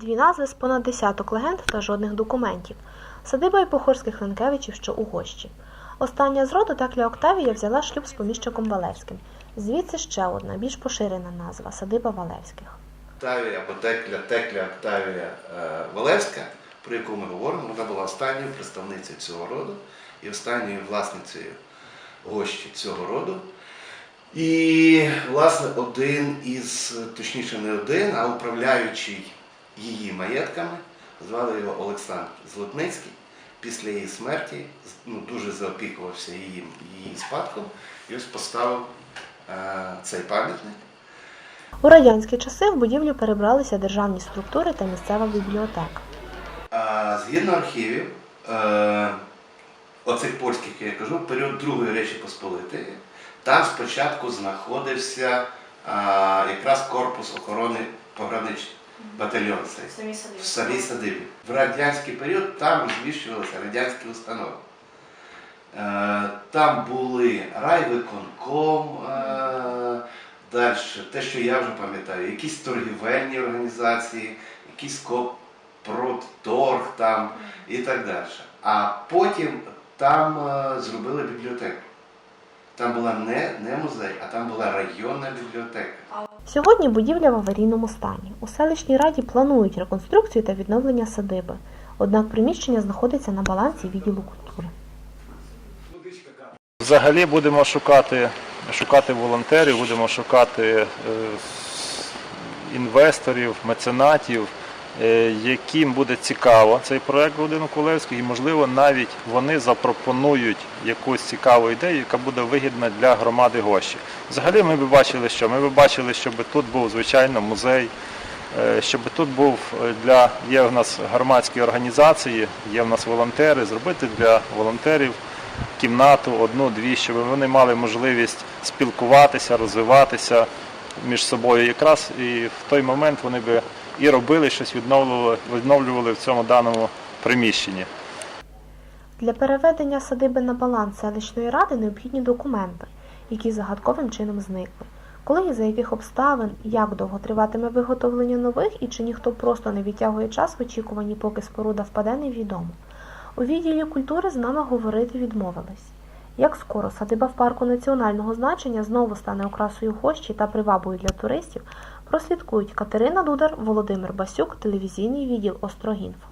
Дві назви з понад десяток легенд та жодних документів. Садиба іпохорських Ленкевичів, що у Гощі. Остання з роду Текля Октавія взяла шлюб з поміщиком Валевським. Звідси ще одна, більш поширена назва Садиба Валевських. Октавія або Текля, Текля Октавія е, Валевська, про яку ми говоримо, вона була останньою представницею цього роду і останньою власницею гощі цього роду. І, власне, один із, точніше, не один, а управляючий її маєтками, звали його Олександр Злотницький. Після її смерті ну, дуже заопікувався її, її спадком і ось поставив е, цей пам'ятник. У радянські часи в будівлю перебралися державні структури та місцева бібліотека. А, Згідно архівів, е, оцих польських, як я кажу, в період Другої Речі Посполитої, там спочатку знаходився а, якраз корпус охорони пограничних батальйон цей Самі собі. в самій садибі. В радянський період там розміщувалися радянські установи. Е, Там були райвиконком, е, далі, те, що я вже пам'ятаю, якісь торгівельні організації, якийсь копродторг там і так далі. А потім там е, зробили бібліотеку. Там була не, не музей, а там була районна бібліотека. Сьогодні будівля в аварійному стані. У селищній раді планують реконструкцію та відновлення садиби. Однак приміщення знаходиться на балансі відділу культури. Взагалі будемо шукати, шукати волонтерів, будемо шукати е, інвесторів, меценатів, яким буде цікаво цей проект будинок Кулевський, і можливо навіть вони запропонують якусь цікаву ідею, яка буде вигідна для громади Гощі. Взагалі ми б бачили, що ми б бачили, щоб тут був звичайно музей. е, Щоб тут був е, для є в нас громадські організації, є в нас волонтери, зробити для волонтерів кімнату, одну-дві, щоб вони мали можливість спілкуватися, розвиватися між собою. Якраз і в той момент вони би і робили щось, відновлювали, відновлювали в цьому даному приміщенні. Для переведення садиби на баланс селищної ради необхідні документи, які загадковим чином зникли. Коли і за яких обставин, як довго триватиме виготовлення нових і чи ніхто просто не відтягує час в очікуванні, поки споруда впаде, невідомо. У відділі культури з нами говорити відмовились. Як скоро садиба в парку національного значення знову стане окрасою гощі та привабою для туристів, прослідкують Катерина Дудар, Володимир Басюк, телевізійний відділ Острогінфо.